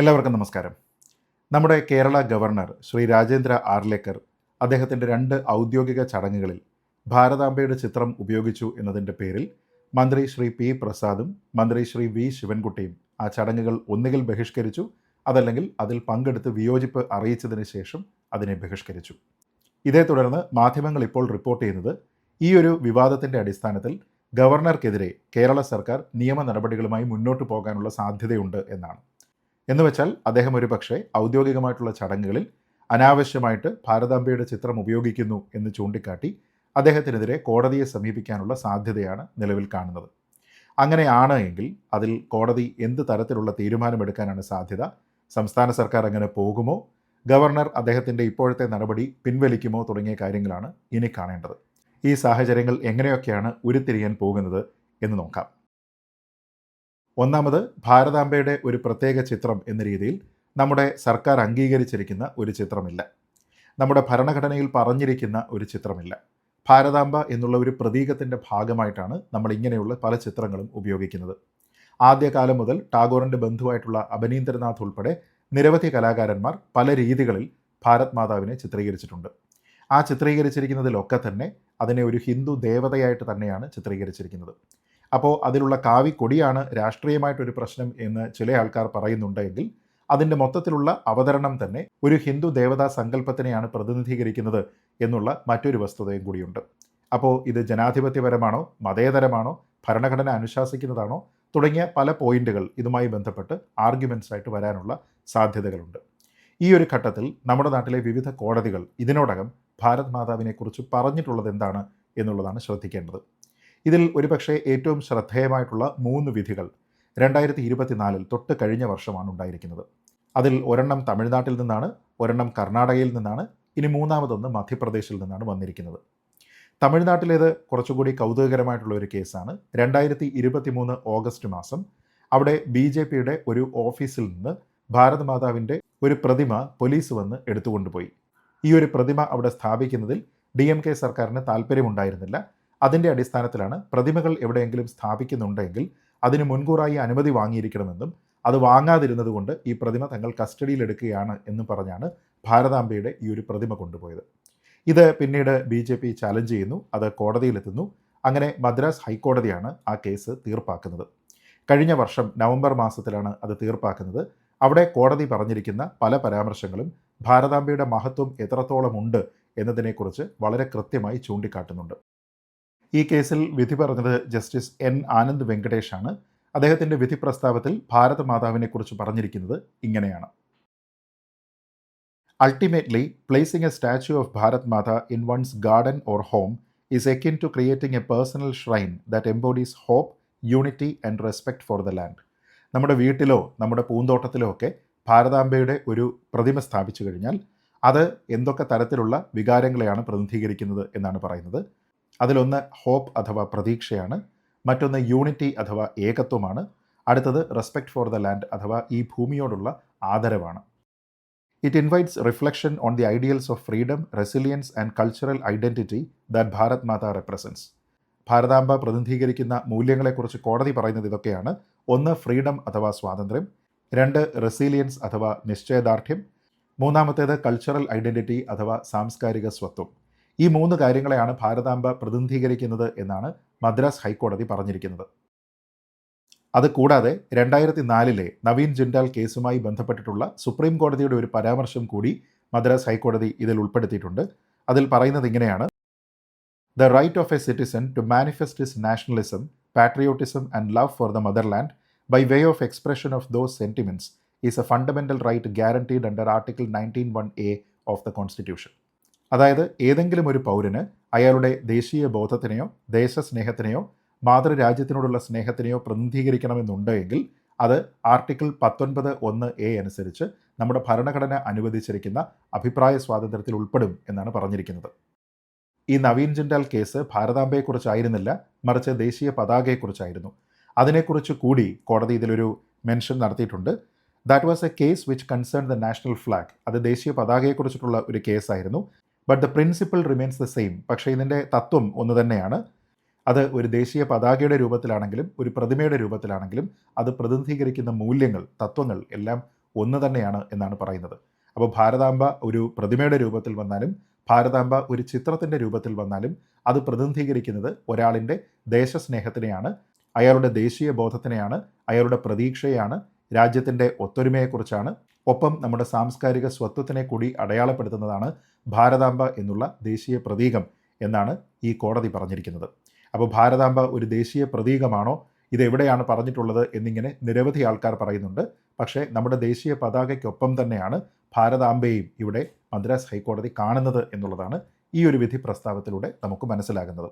എല്ലാവർക്കും നമസ്കാരം. നമ്മുടെ കേരള ഗവർണർ ശ്രീ രാജേന്ദ്ര ആർലേക്കർ അദ്ദേഹത്തിന്റെ രണ്ട് ഔദ്യോഗിക ചടങ്ങുകളിൽ ഭാരതാംബയുടെ ചിത്രം ഉപയോഗിച്ചു എന്നതിന്റെ പേരിൽ മന്ത്രി ശ്രീ പി പ്രസാദും മന്ത്രി ശ്രീ വി ശിവൻകുട്ടിയും ആ ചടങ്ങുകൾ ഒന്നുകിൽ ബഹിഷ്കരിച്ചു അതല്ലെങ്കിൽ അതിൽ പങ്കെടുത്ത് വിയോജിപ്പ് അറിയിച്ചതിന് ശേഷം അതിനെ ബഹിഷ്കരിച്ചു. ഇതേ തുടർന്ന് മാധ്യമങ്ങൾ ഇപ്പോൾ റിപ്പോർട്ട് ചെയ്യുന്നത് ഈ ഒരു വിവാദത്തിന്റെ അടിസ്ഥാനത്തിൽ ഗവർണർക്കെതിരെ കേരള സർക്കാർ നിയമ നടപടികളുമായി മുന്നോട്ട് പോകാനുള്ള സാധ്യതയുണ്ട് എന്നാണ്. എന്ന് വെച്ചാൽ അദ്ദേഹം ഒരു പക്ഷേ ഔദ്യോഗികമായിട്ടുള്ള ചടങ്ങുകളിൽ അനാവശ്യമായിട്ട് ഭാരതാംബയുടെ ചിത്രം ഉപയോഗിക്കുന്നു എന്ന് ചൂണ്ടിക്കാട്ടി അദ്ദേഹത്തിനെതിരെ കോടതിയെ സമീപിക്കാനുള്ള സാധ്യതയാണ് നിലവിൽ കാണുന്നത്. അങ്ങനെയാണ് എങ്കിൽ അതിൽ കോടതി എന്ത് തരത്തിലുള്ള തീരുമാനമെടുക്കാനാണ് സാധ്യത? സംസ്ഥാന സർക്കാർ അങ്ങനെ പോകുമോ? ഗവർണർ അദ്ദേഹത്തിന്റെ ഇപ്പോഴത്തെ നടപടി പിൻവലിക്കുമോ തുടങ്ങിയ കാര്യങ്ങളാണ് ഇനി കാണേണ്ടത്. ഈ സാഹചര്യങ്ങൾ എങ്ങനെയൊക്കെയാണ് ഉരുത്തിരിയാൻ പോകുന്നത് എന്ന് നോക്കാം. ഒന്നാമത് ഭാരതാംബയുടെ ഒരു പ്രത്യേക ചിത്രം എന്ന രീതിയിൽ നമ്മുടെ സർക്കാർ അംഗീകരിച്ചിരിക്കുന്ന ഒരു ചിത്രമില്ല. നമ്മുടെ ഭരണഘടനയിൽ പറഞ്ഞിരിക്കുന്ന ഒരു ചിത്രമില്ല. ഭാരതാംബ എന്നുള്ള ഒരു പ്രതീകത്തിന്റെ ഭാഗമായിട്ടാണ് നമ്മൾ ഇങ്ങനെയുള്ള പല ചിത്രങ്ങളും ഉപയോഗിക്കുന്നത്. ആദ്യകാലം മുതൽ ടാഗോറിന്റെ ബന്ധുവായിട്ടുള്ള അബനീന്ദ്രനാഥ് ഉൾപ്പെടെ നിരവധി കലാകാരന്മാർ പല രീതികളിൽ ഭാരത് മാതാവിനെ ചിത്രീകരിച്ചിട്ടുണ്ട്. ആ ചിത്രീകരിച്ചിരിക്കുന്നതിലൊക്കെ തന്നെ അതിനെ ഒരു ഹിന്ദു ദേവതയായിട്ട് തന്നെയാണ് ചിത്രീകരിച്ചിരിക്കുന്നത്. അപ്പോൾ അതിലുള്ള കാവിക്കൊടിയാണ് രാഷ്ട്രീയമായിട്ടൊരു പ്രശ്നം എന്ന് ചില ആൾക്കാർ പറയുന്നുണ്ടെങ്കിൽ അതിന്റെ മൊത്തത്തിലുള്ള അവതരണം തന്നെ ഒരു ഹിന്ദു ദേവതാ സങ്കല്പത്തിനെയാണ് പ്രതിനിധീകരിക്കുന്നത് എന്നുള്ള മറ്റൊരു വസ്തുതയും കൂടിയുണ്ട്. അപ്പോൾ ഇത് ജനാധിപത്യപരമാണോ മതേതരമാണോ ഭരണഘടന അനുശാസിക്കുന്നതാണോ തുടങ്ങിയ പല പോയിന്റുകൾ ഇതുമായി ബന്ധപ്പെട്ട് ആർഗ്യുമെൻസ് ആയിട്ട് വരാനുള്ള സാധ്യതകളുണ്ട്. ഈ ഒരു ഘട്ടത്തിൽ നമ്മുടെ നാട്ടിലെ വിവിധ കോടതികൾ ഇതിനോടകം ഭാരത് മാതാവിനെക്കുറിച്ച് പറഞ്ഞിട്ടുള്ളത് എന്താണ് എന്നുള്ളതാണ് ശ്രദ്ധിക്കേണ്ടത്. ഇതിൽ ഒരുപക്ഷെ ഏറ്റവും ശ്രദ്ധേയമായിട്ടുള്ള മൂന്ന് വിധികൾ രണ്ടായിരത്തി ഇരുപത്തിനാലിൽ തൊട്ട് കഴിഞ്ഞ വർഷമാണ് ഉണ്ടായിരിക്കുന്നത്. അതിൽ ഒരെണ്ണം തമിഴ്നാട്ടിൽ നിന്നാണ് ഒരെണ്ണം കർണാടകയിൽ നിന്നാണ് ഇനി മൂന്നാമതൊന്ന് മധ്യപ്രദേശിൽ നിന്നാണ് വന്നിരിക്കുന്നത്. തമിഴ്നാട്ടിലേത് കുറച്ചുകൂടി കൗതുകകരമായിട്ടുള്ള ഒരു കേസാണ്. രണ്ടായിരത്തി ഇരുപത്തി മൂന്ന് ഓഗസ്റ്റ് മാസം അവിടെ ബി ജെ പിയുടെ ഒരു ഓഫീസിൽ നിന്ന് ഭാരത് മാതാവിന്റെ ഒരു പ്രതിമ പോലീസ് വന്ന് എടുത്തുകൊണ്ടുപോയി. ഈ ഒരു പ്രതിമ അവിടെ സ്ഥാപിക്കുന്നതിൽ ഡി എം കെ സർക്കാരിന് താല്പര്യമുണ്ടായിരുന്നില്ല. അതിന്റെ അടിസ്ഥാനത്തിലാണ് പ്രതിമകൾ എവിടെയെങ്കിലും സ്ഥാപിക്കുന്നുണ്ടെങ്കിൽ അതിന് മുൻകൂറായി അനുമതി വാങ്ങിയിരിക്കണമെന്നും അത് വാങ്ങാതിരുന്നത് കൊണ്ട് ഈ പ്രതിമ തങ്ങൾ കസ്റ്റഡിയിലെടുക്കുകയാണ് എന്നും പറഞ്ഞാണ് ഭാരതാംബയുടെ ഈ ഒരു പ്രതിമ കൊണ്ടുപോയത്. ഇത് പിന്നീട് ബി ജെ പി ചാലഞ്ച് ചെയ്യുന്നു അത് കോടതിയിലെത്തുന്നു. അങ്ങനെ മദ്രാസ് ഹൈക്കോടതിയാണ് ആ കേസ് തീർപ്പാക്കുന്നത്. കഴിഞ്ഞ വർഷം നവംബർ മാസത്തിലാണ് അത് തീർപ്പാക്കുന്നത്. അവിടെ കോടതി പറഞ്ഞിരിക്കുന്ന പല പരാമർശങ്ങളും ഭാരതാംബയുടെ മഹത്വം എത്രത്തോളമുണ്ട് എന്നതിനെക്കുറിച്ച് വളരെ കൃത്യമായി ചൂണ്ടിക്കാട്ടുന്നുണ്ട്. ഈ കേസിൽ വിധി പറഞ്ഞത് ജസ്റ്റിസ് എൻ ആനന്ദ് വെങ്കടേഷാണ്. അദ്ദേഹത്തിന്റെ വിധി പ്രസ്താവത്തിൽ ഭാരത മാതാവിനെക്കുറിച്ച് പറഞ്ഞിരിക്കുന്നത് ഇങ്ങനെയാണ്. Ultimately placing a statue of Bharat Mata in one's garden or home is akin to creating a personal shrine that embodies hope unity and respect for the land നമ്മുടെ വീട്ടിലോ നമ്മുടെ പൂന്തോട്ടത്തിലോ ഒക്കെ ഭാരതാംബയുടെ ഒരു പ്രതിമ സ്ഥാപിച്ചു കഴിഞ്ഞാൽ അത് എന്തൊക്കെ തരത്തിലുള്ള വികാരങ്ങളെയാണ് പ്രതിനിധീകരിക്കുന്നത് എന്നാണ് പറയുന്നത്. അതിലൊന്ന് ഹോപ്പ് അഥവാ പ്രതീക്ഷയാണ് മറ്റൊന്ന് യൂണിറ്റി അഥവാ ഏകത്വമാണ്. അടുത്തത് റെസ്പെക്ട് ഫോർ ദ ലാൻഡ് അഥവാ ഈ ഭൂമിയോടുള്ള ആദരവാണ്. It invites reflection on the ideals of freedom resilience and cultural identity that Bharat Mata represents Bharatamba പ്രതിനിധീകരിക്കുന്ന മൂല്യങ്ങളെക്കുറിച്ച് കോടതി പറയുന്നത് ഇതൊക്കെയാണ്. ഒന്ന് ഫ്രീഡം അഥവാ സ്വാതന്ത്ര്യം. രണ്ട് റെസീലിയൻസ് അഥവാ നിശ്ചയദാർഢ്യം. മൂന്നാമത്തേത് കൾച്ചറൽ ഐഡന്റിറ്റി അഥവാ സാംസ്കാരിക സ്വത്വം. ഈ മൂന്ന് കാര്യങ്ങളെയാണ് ഭാരതാംബ പ്രതിനിധീകരിക്കുന്നത് എന്നാണ് മദ്രാസ് ഹൈക്കോടതി പറഞ്ഞിരിക്കുന്നത്. അത് കൂടാതെ രണ്ടായിരത്തി നാലിലെ നവീൻ ജിൻഡാൽ കേസുമായി ബന്ധപ്പെട്ടിട്ടുള്ള സുപ്രീം കോടതിയുടെ ഒരു പരാമർശം കൂടി മദ്രാസ് ഹൈക്കോടതി ഇതിൽ ഉൾപ്പെടുത്തിയിട്ടുണ്ട്. അതിൽ പറയുന്നത് ഇങ്ങനെയാണ്. The right of a citizen to manifest is nationalism patriotism and love for the motherland by way of expression of those sentiments is a fundamental right guaranteed under article nineteen one A of the constitution അതായത് ഏതെങ്കിലും ഒരു പൗരന് അയാളുടെ ദേശീയ ബോധത്തിനെയോ ദേശസ്നേഹത്തിനെയോ മാതൃരാജ്യത്തിനോടുള്ള സ്നേഹത്തിനെയോ പ്രതിനിധീകരിക്കണമെന്നുണ്ടെങ്കിൽ അത് article പത്തൊൻപത് ഒന്ന് A അനുസരിച്ച് നമ്മുടെ ഭരണഘടന അനുവദിച്ചിരിക്കുന്ന അഭിപ്രായ സ്വാതന്ത്ര്യത്തിൽ ഉൾപ്പെടും എന്നാണ് പറഞ്ഞിരിക്കുന്നത്. ഈ നവീൻ ജിൻഡാൽ കേസ് ഭാരതാംബയെക്കുറിച്ചായിരുന്നില്ല മറിച്ച് ദേശീയ പതാകയെക്കുറിച്ചായിരുന്നു. അതിനെക്കുറിച്ച് കൂടി കോടതി ഇതിലൊരു മെൻഷൻ നടത്തിയിട്ടുണ്ട്. That was a case which concern the national flag അത് ദേശീയ പതാകയെക്കുറിച്ചിട്ടുള്ള ഒരു കേസായിരുന്നു. But the principle remains the same പക്ഷേ ഇതിന്റെ തത്വം ഒന്ന് തന്നെയാണ്. അത് ഒരു ദേശീയ പതാകയുടെ രൂപത്തിലാണെങ്കിലും ഒരു പ്രതിമയുടെ രൂപത്തിലാണെങ്കിലും അത് പ്രതിനിധീകരിക്കുന്ന മൂല്യങ്ങൾ തത്വങ്ങൾ എല്ലാം ഒന്ന് തന്നെയാണ് എന്നാണ് പറയുന്നത്. അപ്പോൾ ഭാരതാംബ ഒരു പ്രതിമയുടെ രൂപത്തിൽ വന്നാലും ഭാരതാംബ ഒരു ചിത്രത്തിന്റെ രൂപത്തിൽ വന്നാലും അത് പ്രതിനിധീകരിക്കുന്നത് ഒരാളിന്റെ ദേശസ്നേഹത്തിനെയാണ് അയാളുടെ ദേശീയ ബോധത്തിനെയാണ് അയാളുടെ പ്രതീക്ഷയാണ് രാജ്യത്തിന്റെ ഒത്തൊരുമയെക്കുറിച്ചാണ് ഒപ്പം നമ്മുടെ സാംസ്കാരിക സ്വത്വത്തിനെ കൂടി അടയാളപ്പെടുത്തുന്നതാണ് ഭാരതാംബ എന്നുള്ള ദേശീയ പ്രതീകം എന്നാണ് ഈ കോടതി പറഞ്ഞിരിക്കുന്നത്. അപ്പോൾ ഭാരതാംബ ഒരു ദേശീയ പ്രതീകമാണോ? ഇതെവിടെയാണ് പറഞ്ഞിട്ടുള്ളത് എന്നിങ്ങനെ നിരവധി ആൾക്കാർ പറയുന്നുണ്ട്. പക്ഷേ നമ്മുടെ ദേശീയ പതാകയ്ക്കൊപ്പം തന്നെയാണ് ഭാരതാംബയും ഇവിടെ മദ്രാസ് ഹൈക്കോടതി കാണുന്നത് എന്നുള്ളതാണ് ഈ ഒരു വിധി പ്രസ്താവത്തിലൂടെ നമുക്ക് മനസ്സിലാകുന്നത്.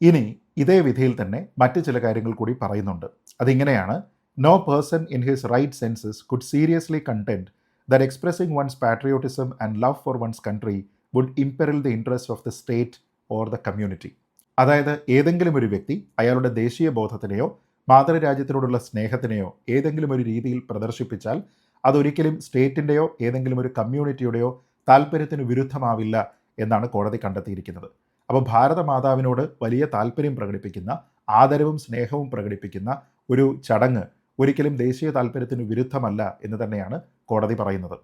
ഇനി ഇതേ വിധിയിൽ തന്നെ മറ്റ് ചില കാര്യങ്ങൾ കൂടി പറയുന്നുണ്ട്. അതിങ്ങനെയാണ് no person in his right senses could seriously contend that expressing one's patriotism and love for one's country would imperil the interests of the state or the community. അതായത് ഏതെങ്കിലും ഒരു വ്യക്തി അയാളുടെ ദേശീയ ബോധത്തിനെയോ മാതൃരാജ്യത്തിനോടുള്ള സ്നേഹത്തിനെയോ ഏതെങ്കിലും ഒരു രീതിയിൽ പ്രദർശിപ്പിച്ചാൽ അതൊരിക്കലും സ്റ്റേറ്റിന്റെയോ ഏതെങ്കിലും ഒരു കമ്മ്യൂണിറ്റിയുടെയോ താല്പര്യത്തിന് വിരുദ്ധമാവില്ല എന്നാണ് കോടതി കണ്ടെത്തിയിരിക്കുന്നത് അപ്പോൾ ഭാരതമാതാവിനോട് വലിയ താല്പര്യം പ്രകടിപ്പിക്കുന്ന ആദരവും സ്നേഹവും പ്രകടിപ്പിക്കുന്ന ഒരു ചടങ്ങ് ഒരിക്കലും ദേശീയ താല്പര്യത്തിന് വിരുദ്ധമല്ല എന്ന് തന്നെയാണ് കോടതി പറയുന്നത്.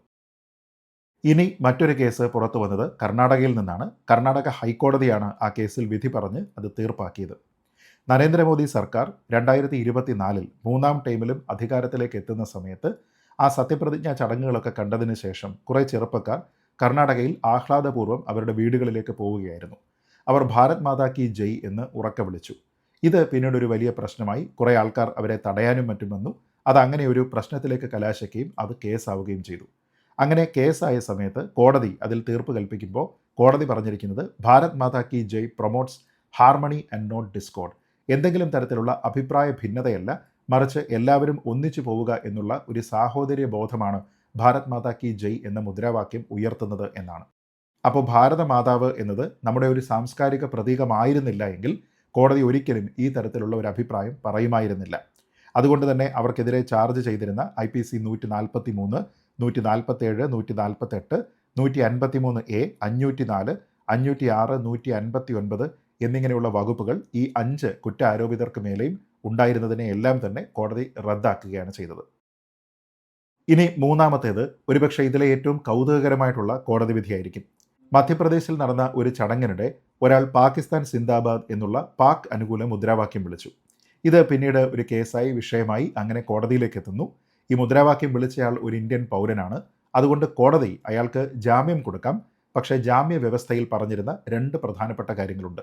ഇനി മറ്റൊരു കേസ് പുറത്തു വന്നത് കർണാടകയിൽ നിന്നാണ്. കർണാടക ഹൈക്കോടതിയാണ് ആ കേസിൽ വിധി പറഞ്ഞ് അത് തീർപ്പാക്കിയത്. നരേന്ദ്രമോദി സർക്കാർ രണ്ടായിരത്തി ഇരുപത്തിനാലിൽ മൂന്നാം ടൈമിലും അധികാരത്തിലേക്ക് എത്തുന്ന സമയത്ത് ആ സത്യപ്രതിജ്ഞാ ചടങ്ങുകളൊക്കെ കണ്ടതിന് ശേഷം കുറേ ചെറുപ്പക്കാർ കർണാടകയിൽ ആഹ്ലാദപൂർവം അവരുടെ വീടുകളിലേക്ക് പോവുകയായിരുന്നു. അവർ ഭാരത് മാതാ കി ജയ് എന്ന് ഉറക്ക വിളിച്ചു. ഇത് പിന്നീട് ഒരു വലിയ പ്രശ്നമായി കുറേ ആൾക്കാർ അവരെ തടയാനും മറ്റും വന്നു. അത് അങ്ങനെ ഒരു പ്രശ്നത്തിലേക്ക് കലാശിക്കുകയും അത് കേസാവുകയും ചെയ്തു. അങ്ങനെ കേസായ സമയത്ത് കോടതി അതിൽ തീർപ്പ് കൽപ്പിക്കുമ്പോൾ കോടതി പറഞ്ഞിരിക്കുന്നത് ഭാരത് മാതാ കി ജയ് promotes harmony and not discord. എന്തെങ്കിലും തരത്തിലുള്ള അഭിപ്രായ ഭിന്നതയല്ല മറിച്ച് എല്ലാവരും ഒന്നിച്ചു പോവുക എന്നുള്ള ഒരു സാഹോദര്യ ബോധമാണ് ഭാരത് മാതാ കി ജയ് എന്ന മുദ്രാവാക്യം ഉയർത്തുന്നത് എന്നാണ്. അപ്പോൾ ഭാരത മാതാവ് എന്നത് നമ്മുടെ ഒരു സാംസ്കാരിക പ്രതീകമായിരുന്നില്ല എങ്കിൽ കോടതി ഒരിക്കലും ഈ തരത്തിലുള്ള ഒരു അഭിപ്രായം പറയുമായിരുന്നില്ല. അതുകൊണ്ട് തന്നെ അവർക്കെതിരെ ചാർജ് ചെയ്തിരുന്ന ഐ പി സി നൂറ്റി നാൽപ്പത്തി മൂന്ന് നൂറ്റി നാൽപ്പത്തേഴ് നൂറ്റി നാൽപ്പത്തെട്ട് നൂറ്റി അൻപത്തി മൂന്ന് എ അഞ്ഞൂറ്റി നാല് അഞ്ഞൂറ്റി ആറ് നൂറ്റി അൻപത്തി ഒൻപത് എന്നിങ്ങനെയുള്ള വകുപ്പുകൾ ഈ അഞ്ച് കുറ്റാരോപിതർക്ക് മേലെയും ഉണ്ടായിരുന്നതിനെ എല്ലാം തന്നെ കോടതി റദ്ദാക്കുകയാണ് ചെയ്തത്. ഇനി മൂന്നാമത്തേത് ഒരുപക്ഷെ ഇതിലെ ഏറ്റവും കൗതുകകരമായിട്ടുള്ള കോടതി വിധിയായിരിക്കും. മധ്യപ്രദേശിൽ നടന്ന ഒരു ചടങ്ങിനിടെ ഒരാൾ പാകിസ്ഥാൻ സിന്ദാബാദ് എന്നുള്ള പാക് അനുകൂല മുദ്രാവാക്യം വിളിച്ചു. ഇത് പിന്നീട് ഒരു കേസായി വിഷയമായി അങ്ങനെ കോടതിയിലേക്ക് എത്തുന്നു. ഈ മുദ്രാവാക്യം വിളിച്ചയാൾ ഒരു ഇന്ത്യൻ പൗരനാണ്. അതുകൊണ്ട് കോടതി അയാൾക്ക് ജാമ്യം കൊടുക്കാം. പക്ഷേ ജാമ്യ വ്യവസ്ഥയിൽ പറഞ്ഞിരുന്ന രണ്ട് പ്രധാനപ്പെട്ട കാര്യങ്ങളുണ്ട്.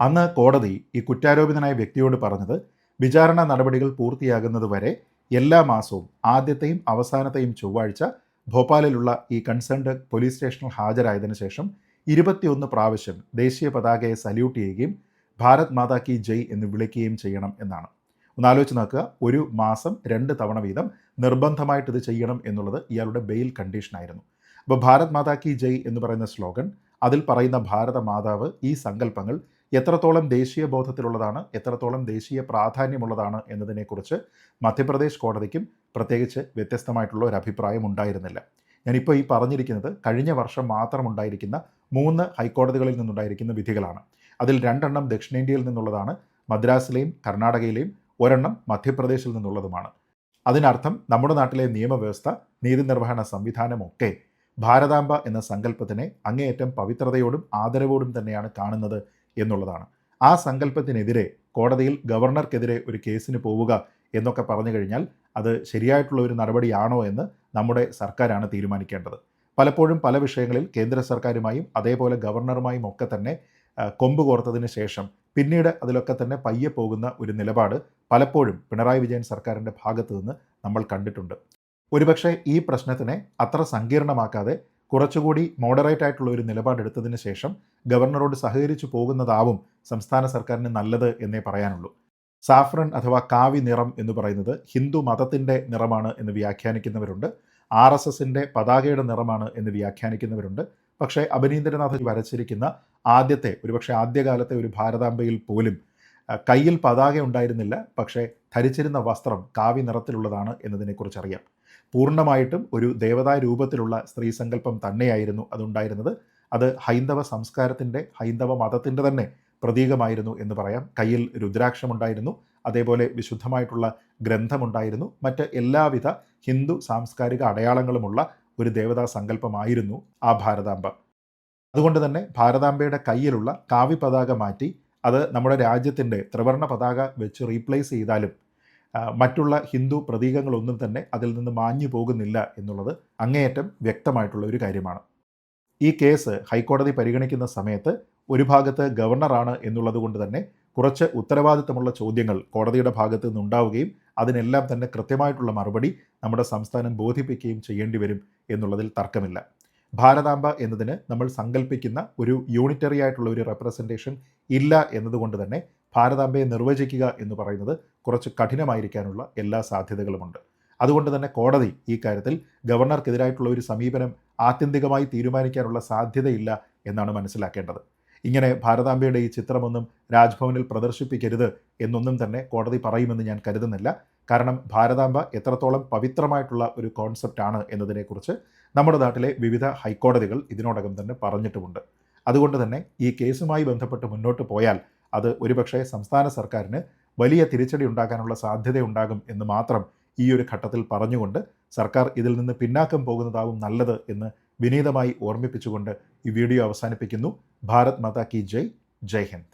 അന്ന് കോടതി ഈ കുറ്റാരോപിതനായ വ്യക്തിയോട് പറഞ്ഞത് വിചാരണ നടപടികൾ പൂർത്തിയാകുന്നതുവരെ എല്ലാ മാസവും ആദ്യത്തെയും അവസാനത്തെയും ചൊവ്വാഴ്ച ഭോപ്പാലിലുള്ള ഈ കൺസേൺഡ് പോലീസ് സ്റ്റേഷനിൽ ഹാജരായതിനു ശേഷം ഇരുപത്തിയൊന്ന് പ്രാവശ്യം ദേശീയ പതാകയെ സല്യൂട്ട് ചെയ്യുകയും ഭാരത് മാതാ കി ജയ് എന്ന് വിളിക്കുകയും ചെയ്യണം എന്നാണ്. ഒന്ന് ആലോചിച്ച് നോക്കുക ഒരു മാസം രണ്ട് തവണ വീതം നിർബന്ധമായിട്ട് ഇത് ചെയ്യണം എന്നുള്ളത് ഇയാളുടെ ബെയിൽ കണ്ടീഷനായിരുന്നു അപ്പോൾ ഭാരത് മാതാ കി ജയ് എന്ന് പറയുന്ന സ്ലോഗൻ അതിൽ പറയുന്ന ഭാരത മാതാവ് ഈ സങ്കല്പങ്ങൾ എത്രത്തോളം ദേശീയ ബോധത്തിലുള്ളതാണ് എത്രത്തോളം ദേശീയ പ്രാധാന്യമുള്ളതാണ് എന്നതിനെക്കുറിച്ച് മധ്യപ്രദേശ് കോടതിക്കും പ്രത്യേകിച്ച് വ്യത്യസ്തമായിട്ടുള്ള ഒരു അഭിപ്രായം ഉണ്ടായിരുന്നില്ല. ഞാനിപ്പോൾ ഈ പറഞ്ഞിരിക്കുന്നത് കഴിഞ്ഞ വർഷം മാത്രം ഉണ്ടായിരിക്കുന്ന മൂന്ന് ഹൈക്കോടതികളിൽ നിന്നുണ്ടായിരിക്കുന്ന വിധികളാണ്. അതിൽ രണ്ടെണ്ണം ദക്ഷിണേന്ത്യയിൽ നിന്നുള്ളതാണ് മദ്രാസിലെയും കർണാടകയിലെയും ഒരെണ്ണം മധ്യപ്രദേശിൽ നിന്നുള്ളതുമാണ്. അതിനർത്ഥം നമ്മുടെ നാട്ടിലെ നിയമവ്യവസ്ഥ നീതി നിർവഹണ സംവിധാനമൊക്കെ ഭാരതാംബ എന്ന സങ്കല്പത്തിനെ അങ്ങേയറ്റം പവിത്രതയോടും ആദരവോടും തന്നെയാണ് കാണുന്നത് എന്നുള്ളതാണ്. ആ സങ്കല്പത്തിനെതിരെ കോടതിയിൽ ഗവർണർക്കെതിരെ ഒരു കേസിന് പോവുക എന്നൊക്കെ പറഞ്ഞു കഴിഞ്ഞാൽ അത് ശരിയായിട്ടുള്ള ഒരു നടപടിയാണോ എന്ന് നമ്മുടെ സർക്കാരാണ് തീരുമാനിക്കേണ്ടത്. പലപ്പോഴും പല വിഷയങ്ങളിൽ കേന്ദ്ര സർക്കാരുമായും അതേപോലെ ഗവർണറുമായും ഒക്കെ തന്നെ കൊമ്പ് കോർത്തതിന് ശേഷം പിന്നീട് അതിലൊക്കെ തന്നെ പയ്യെ പോകുന്ന ഒരു നിലപാട് പലപ്പോഴും പിണറായി വിജയൻ സർക്കാരിന്റെ ഭാഗത്ത് നിന്ന് നമ്മൾ കണ്ടിട്ടുണ്ട്. ഒരുപക്ഷെ ഈ പ്രശ്നത്തിനെ അത്ര സങ്കീർണമാക്കാതെ കുറച്ചുകൂടി മോഡറേറ്റ് ആയിട്ടുള്ള ഒരു നിലപാടെടുത്തതിന് ശേഷം ഗവർണറോട് സഹകരിച്ചു പോകുന്നതാവും സംസ്ഥാന സർക്കാരിന് നല്ലത് എന്നേ പറയാനുള്ളൂ. സാഫ്രൻ അഥവാ കാവി നിറം എന്ന് പറയുന്നത് ഹിന്ദു മതത്തിന്റെ നിറമാണ് എന്ന് വ്യാഖ്യാനിക്കുന്നവരുണ്ട്. ആർ എസ് എസിന്റെ പതാകയുടെ നിറമാണ് എന്ന് വ്യാഖ്യാനിക്കുന്നവരുണ്ട്. പക്ഷേ അഭിനീന്ദ്രനാഥ് വരച്ചിരിക്കുന്ന ആദ്യത്തെ ഒരുപക്ഷെ ആദ്യകാലത്തെ ഒരു ഭാരതാംബയിൽ പോലും കയ്യിൽ പതാക ഉണ്ടായിരുന്നില്ല. പക്ഷേ ധരിച്ചിരുന്ന വസ്ത്രം കാവി നിറത്തിലുള്ളതാണ് എന്നതിനെക്കുറിച്ച് അറിയാം പൂർണമായിട്ടും ഒരു ദേവതാ രൂപത്തിലുള്ള സ്ത്രീ സങ്കല്പം തന്നെയായിരുന്നു അതുണ്ടായിരുന്നത്. അത് ഹൈന്ദവ സംസ്കാരത്തിന്റെ ഹൈന്ദവ മതത്തിന്റെ തന്നെ പ്രതീകമായിരുന്നു എന്ന് പറയാം. കയ്യിൽ രുദ്രാക്ഷമുണ്ടായിരുന്നു. അതേപോലെ വിശുദ്ധമായിട്ടുള്ള ഗ്രന്ഥമുണ്ടായിരുന്നു. മറ്റ് എല്ലാവിധ ഹിന്ദു സാംസ്കാരിക അടയാളങ്ങളുമുള്ള ഒരു ദേവതാ സങ്കല്പമായിരുന്നു ആ ഭാരതാംബ. അതുകൊണ്ട് തന്നെ ഭാരതാംബയുടെ കയ്യിലുള്ള കാവ്യ പതാക മാറ്റി അത് നമ്മുടെ രാജ്യത്തിന്റെ ത്രിവർണ പതാക വെച്ച് റീപ്ലേസ് ചെയ്താലും മറ്റുള്ള ഹിന്ദു പ്രതീകങ്ങളൊന്നും തന്നെ അതിൽ നിന്ന് മാഞ്ഞു പോകുന്നില്ല എന്നുള്ളത് അങ്ങേയറ്റം വ്യക്തമായിട്ടുള്ള ഒരു കാര്യമാണ്. ഈ കേസ് ഹൈക്കോടതി പരിഗണിക്കുന്ന സമയത്ത് ഒരു ഭാഗത്ത് ഗവർണറാണ് എന്നുള്ളതുകൊണ്ട് തന്നെ കുറച്ച് ഉത്തരവാദിത്തമുള്ള ചോദ്യങ്ങൾ കോടതിയുടെ ഭാഗത്ത് നിന്നുണ്ടാവുകയും അതിനെല്ലാം തന്നെ കൃത്യമായിട്ടുള്ള മറുപടി നമ്മുടെ സംസ്ഥാനം ബോധിപ്പിക്കുകയും ചെയ്യേണ്ടി വരും എന്നുള്ളതിൽ തർക്കമില്ല. ഭാരതാംബ എന്നതിന് നമ്മൾ സങ്കല്പിക്കുന്ന ഒരു യൂണിറ്ററി ആയിട്ടുള്ള ഒരു റെപ്രസെന്റേഷൻ ഇല്ല എന്നതുകൊണ്ട് തന്നെ ഭാരതാംബയെ നിർവചിക്കുക എന്ന് പറയുന്നത് കുറച്ച് കഠിനമായിരിക്കാനുള്ള എല്ലാ സാധ്യതകളുമുണ്ട്. അതുകൊണ്ട് തന്നെ കോടതി ഈ കാര്യത്തിൽ ഗവർണർക്കെതിരായിട്ടുള്ള ഒരു സമീപനം ആത്യന്തികമായി തീരുമാനിക്കാനുള്ള സാധ്യതയില്ല എന്നാണ് മനസ്സിലാക്കേണ്ടത്. ഇങ്ങനെ ഭാരതാംബയുടെ ഈ ചിത്രമൊന്നും രാജ്ഭവനിൽ പ്രദർശിപ്പിക്കരുത് എന്നൊന്നും തന്നെ കോടതി പറയുമെന്ന് ഞാൻ കരുതുന്നില്ല. കാരണം ഭാരതാംബ എത്രത്തോളം പവിത്രമായിട്ടുള്ള ഒരു കോൺസെപ്റ്റാണ് എന്നതിനെക്കുറിച്ച് നമ്മുടെ നാട്ടിലെ വിവിധ ഹൈക്കോടതികൾ ഇതിനോടകം തന്നെ പറഞ്ഞിട്ടുമുണ്ട്. അതുകൊണ്ട് തന്നെ ഈ കേസുമായി ബന്ധപ്പെട്ട് മുന്നോട്ട് പോയാൽ അത് ഒരുപക്ഷെ സംസ്ഥാന സർക്കാരിന് വലിയ തിരിച്ചടി ഉണ്ടാക്കാനുള്ള സാധ്യതയുണ്ടാകും എന്ന് മാത്രം ഈ ഒരു ഘട്ടത്തിൽ പറഞ്ഞുകൊണ്ട് സർക്കാർ ഇതിൽ നിന്ന് പിന്നാക്കം പോകുന്നതാവും നല്ലത് എന്ന് വിനീതമായി ഓർമ്മിപ്പിച്ചുകൊണ്ട് ഈ വീഡിയോ അവസാനിപ്പിക്കുന്നു. ഭാരത് മാതാ കി ജയ്. ജയ് ഹിന്ദ്.